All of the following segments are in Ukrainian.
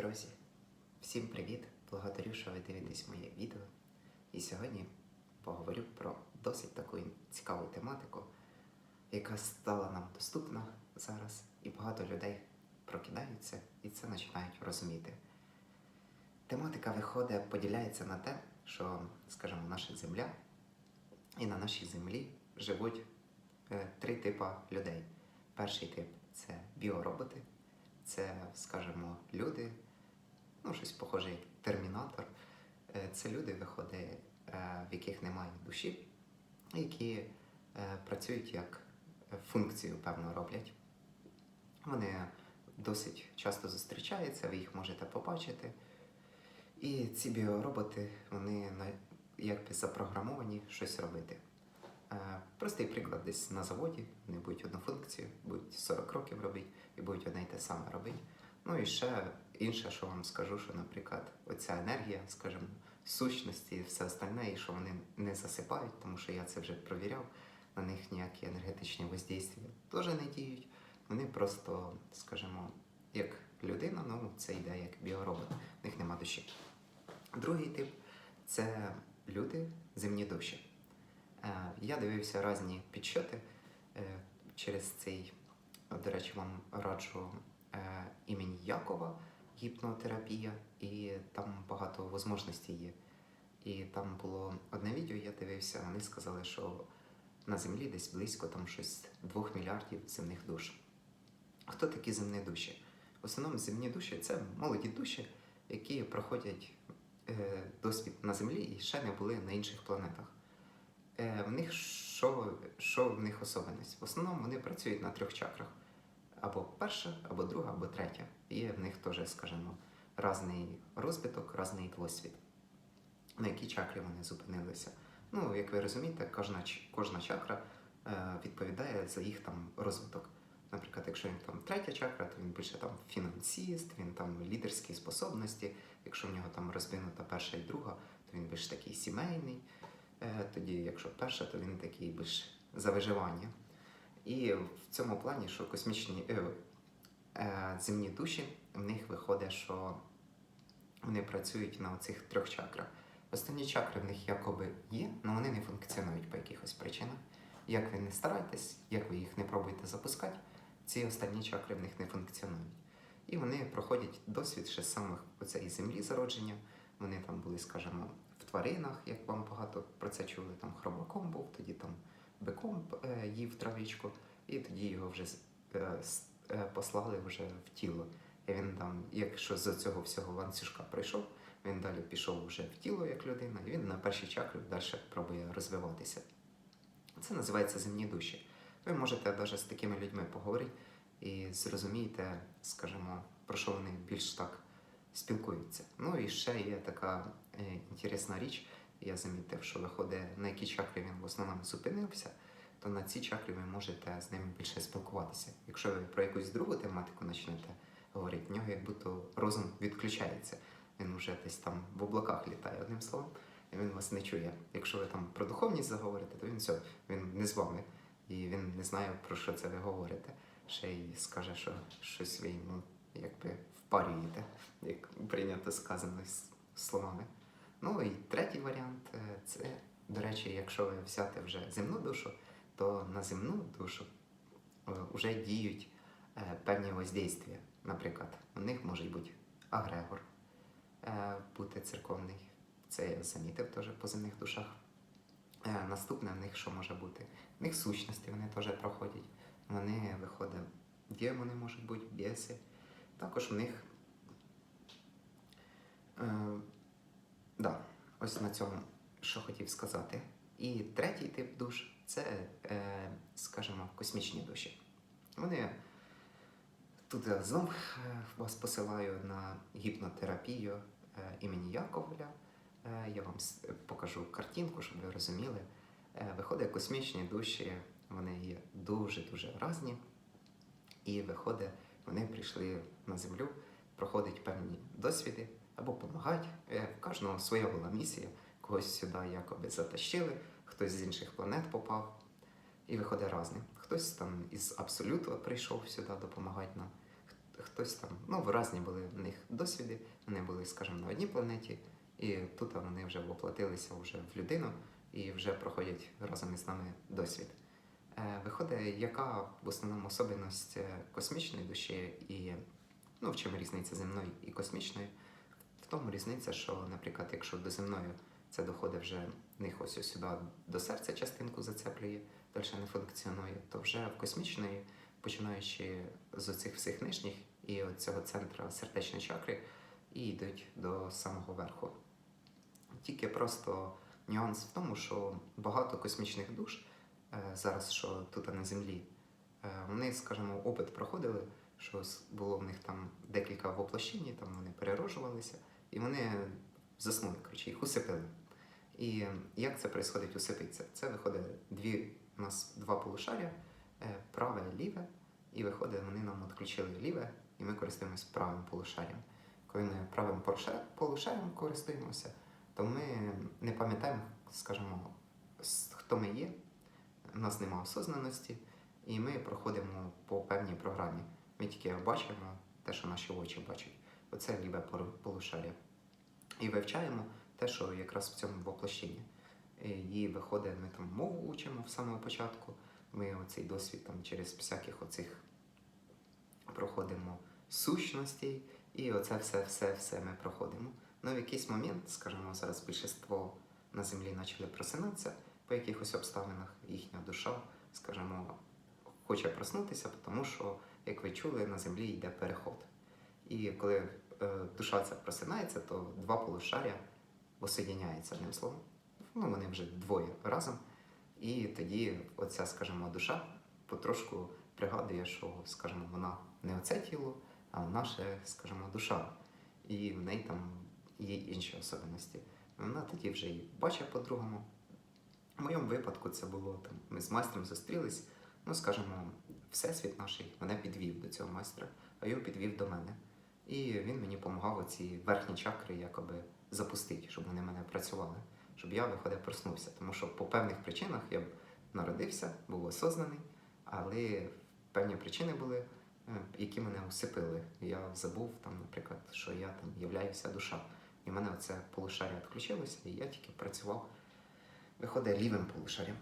Друзі, всім привіт! Благодарю, що ви дивитесь моє відео. І сьогодні поговорю про досить таку цікаву тематику, яка стала нам доступна зараз, і багато людей прокидаються і це починають розуміти. Тематика виходить, поділяється на те, що, скажімо, наша земля і на нашій землі живуть е, три типи людей. Перший тип це біороботи, це, скажімо, люди, ну, щось похоже як термінатор. Е, Це люди, виходить, е, в яких немає душі, які е, працюють як функцію, певно, роблять. Вони досить часто зустрічаються, ви їх можете побачити. І ці біороботи, вони якби запрограмовані щось робити. Простий приклад десь на заводі, вони будуть одну функцію, будуть 40 років робити і будуть одне й те саме робити. Ну і ще інше, що вам скажу, що, наприклад, оця енергія, скажімо, сущності і все остальне, і що вони не засипають, тому що я це вже провіряв, на них ніякі енергетичні воздействия теж не діють. Вони просто, скажімо, як людина, ну це йде як біоробот, в них нема душі. Другий тип це люди, земні душі. Е, Я дивився різні підсчоти е, через цей, до речі, вам раджу імені Якова гіпнотерапія, і там багато можливостей є. І там було одне відео, я дивився, вони сказали, що на землі десь близько там щось 2 мільярдів земних душ. Хто такі земні душі? В основному земні душі це молоді душі, які проходять е, досвід на землі і ще не були на інших планетах. Е, в них що, що в них особливість? В основному вони працюють на трьох чакрах. Або перша, або друга, або третя. Є в них теж, скажімо, різний розбиток, різний досвід. На якій чакрі вони зупинилися. Ну, як ви розумієте, кожна, кожна чакра е, відповідає за їх там розвиток. Наприклад, якщо він там третя чакра, то він більше там фінансіст, він там лідерські способності. Якщо в нього там розвинута перша і друга, то він більш такий сімейний. Е, Тоді, якщо перша, то він такий більш за виживання. І в цьому плані, що космічні е, е, земні душі, в них виходить, що вони працюють на цих трьох чакрах. Останні чакри в них якоби є, але вони не функціонують по якихось причинах. Як ви не стараєтесь, як ви їх не пробуєте запускати, ці останні чакри в них не функціонують. І вони проходять досвід ще з самих оцеї землі зародження. Вони там були, скажімо, в тваринах, як вам багато про це чули, там хробаком був, тоді там биком е, їв травичку, і тоді його вже е, е, послали вже в тіло. І він там, якщо з цього всього ланцюжка пройшов, він далі пішов вже в тіло як людина, і він на першій чакрі далі пробує розвиватися. Це називається земні душі. Ви можете навіть з такими людьми поговорити і зрозумієте, скажімо, про що вони більш так спілкуються. Ну і ще є така інтересна річ. Я замітив, що виходить, на якій чакрі він в основному зупинився, то на цій чакрі ви можете з ним більше спілкуватися. Якщо ви про якусь другу тематику почнете говорити, в нього як будто розум відключається. Він вже десь там в облаках літає одним словом, і він вас не чує. Якщо ви там про духовність заговорите, то він все, він не з вами. І він не знає, про що це ви говорите. Ще й скаже, що щось ви йому якби впарюєте, як прийнято сказано з словами. Ну і третій варіант е, це, до речі, якщо взяти вже земну душу, то на земну душу вже діють е, певні воздействия. Наприклад, у них може бути агрегор, е, бути церковний. Це я замітив теж по земних душах. Е, Наступне в них що може бути? В них сущності вони теж проходять. Вони виходять, демони можуть бути, біси. Також в них. Ось на цьому, що хотів сказати. І третій тип душ це, е, скажімо, космічні душі. Вони тут знов е, вас посилаю на гіпнотерапію е, імені Яковля. Е, Я вам покажу картинку, щоб ви розуміли. Виходить, космічні душі, вони є дуже-дуже різні. І виходить, вони прийшли на землю, проходять певні досвіди або допомагають. В кожного своя була місія. Когось сюди якоби затащили, хтось з інших планет попав. І виходить різне. Хтось там із абсолюту прийшов сюди допомагати нам, хтось там, ну, виразні були в них досвіди, вони були, скажімо, на одній планеті, і тут вони вже воплотилися вже в людину і вже проходять разом із нами досвід. Е, Виходить, яка в основному особливість е, космічної душі і ну, в чому різниця земної і космічної? В тому різниця, що, наприклад, якщо до земної це доходить вже них ось сюди до серця частинку зацеплює, далі не функціонує, то вже в космічної, починаючи з оцих всіх нижніх і цього центра сердечної чакри, і йдуть до самого верху. Тільки просто нюанс в тому, що багато космічних душ е, зараз, що тут на землі, е, вони, скажімо, опит проходили, що було в них там декілька воплощень, там вони перероджувалися, і вони заснули, коротше, їх усипили. І як це відбувається усипиться? Це виходить дві, у нас два полушаря, е, праве і ліве, і виходить, вони нам відключили ліве, і ми користуємося правим полушарям. Коли ми правим полуша- полушарям користуємося, то ми не пам'ятаємо, скажімо, хто ми є, у нас немає осознаності, і ми проходимо по певній програмі. Ми тільки бачимо те, що наші очі бачать. Оце ліве полу- полушаря. І вивчаємо те, що якраз в цьому воплощенні. І виходить, ми там мову учимо в самого початку. Ми оцей досвід там через всяких оцих проходимо сущностей, і оце все, все, все ми проходимо. Ну, в якийсь момент, скажімо, зараз більшіство на землі почали просинатися по якихось обставинах, їхня душа, скажімо, хоче проснутися, тому що, як ви чули, на землі йде переход. І коли е, душа ця просинається, то два полушаря осоєдняються одним словом. Ну, вони вже двоє разом. І тоді оця, скажімо, душа потрошку пригадує, що, скажімо, вона не оце тіло, а наша, скажімо, душа. І в неї там є інші особливості. Вона тоді вже і бачить по-другому. В моєму випадку це було там. Ми з майстром зустрілись. Ну, скажімо, всесвіт наш мене підвів до цього майстра, а його підвів до мене. І він мені допомагав оці верхні чакри якоби запустити, щоб вони мене працювали, щоб я виходив, проснувся. Тому що по певних причинах я народився, був осознаний, але певні причини були, е, які мене усипили. Я забув там, наприклад, що я там являюся душа. І в мене оце полушаря відключилося, і я тільки працював, виходить лівим полушарям.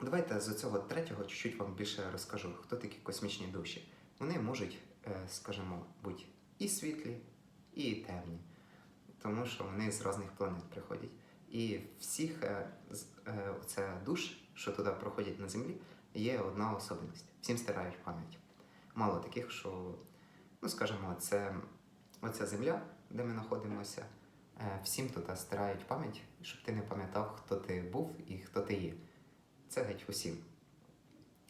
Давайте з цього третього чуть-чуть вам більше розкажу, хто такі космічні душі. Вони можуть, е, скажімо, бути і світлі, і темні, тому що вони з різних планет приходять. І всіх е, з- е, душ, що туди проходять на землі, є одна особливість. Всім стирають пам'ять. Мало таких, що, ну скажімо, це оця земля, де ми знаходимося, е, всім туди стирають пам'ять, щоб ти не пам'ятав, хто ти був і хто ти є. Це геть усім.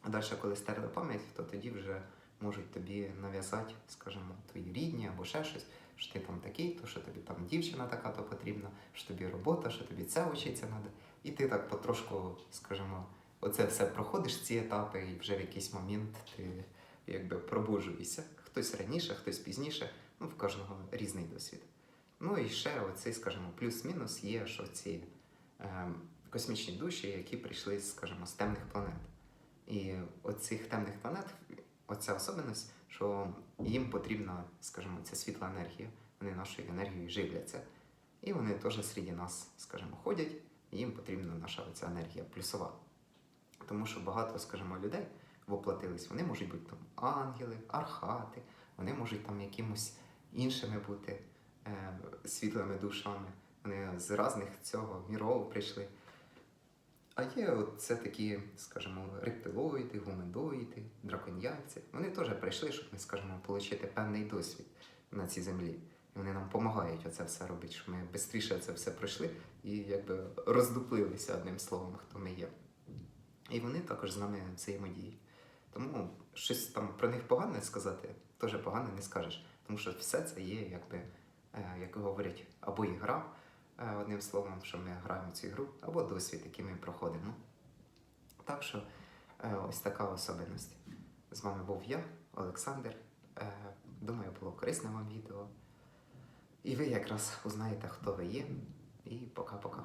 А далі, коли стерли пам'ять, то тоді вже можуть тобі нав'язати, скажімо, твої рідні або ще щось, що ти там такий, то що тобі там дівчина така то потрібна, що тобі робота, що тобі це вчитися треба. І ти так потрошку, скажімо, оце все проходиш ці етапи, і вже в якийсь момент ти якби пробуджуєшся. Хтось раніше, хтось пізніше, ну в кожного різний досвід. Ну і ще оцей, скажімо, плюс-мінус є, що ці е, космічні душі, які прийшли, скажімо, з темних планет. І оцих темних планет, оця особливість, що їм потрібна, скажімо, ця світла енергія. Вони нашою енергією живляться. І вони теж серед нас, скажімо, ходять, і їм потрібна наша оця енергія плюсова. Тому що багато, скажімо, людей воплотились, вони можуть бути там ангели, архати, вони можуть там якимось іншими бути е, світлими душами. Вони з різних цього міров прийшли. А є це такі, скажімо, рептилоїди, гуманоїди, драконьяйці. Вони теж прийшли, щоб ми, скажімо, отримати певний досвід на цій землі. І вони нам допомагають оце все робити, щоб ми швидше це все пройшли і якби роздуплилися одним словом, хто ми є. І вони також з нами взаємодіють. Тому щось там про них погане сказати, теж погано не скажеш. Тому що все це є, якби, е, як говорять, або ігра, одним словом, що ми граємо цю ігру, або досвід, який ми проходимо. Так що е, ось така особливість. З вами був я, Олександр. Е, Думаю, було корисне вам відео. І ви якраз узнаєте, хто ви є. І пока-пока.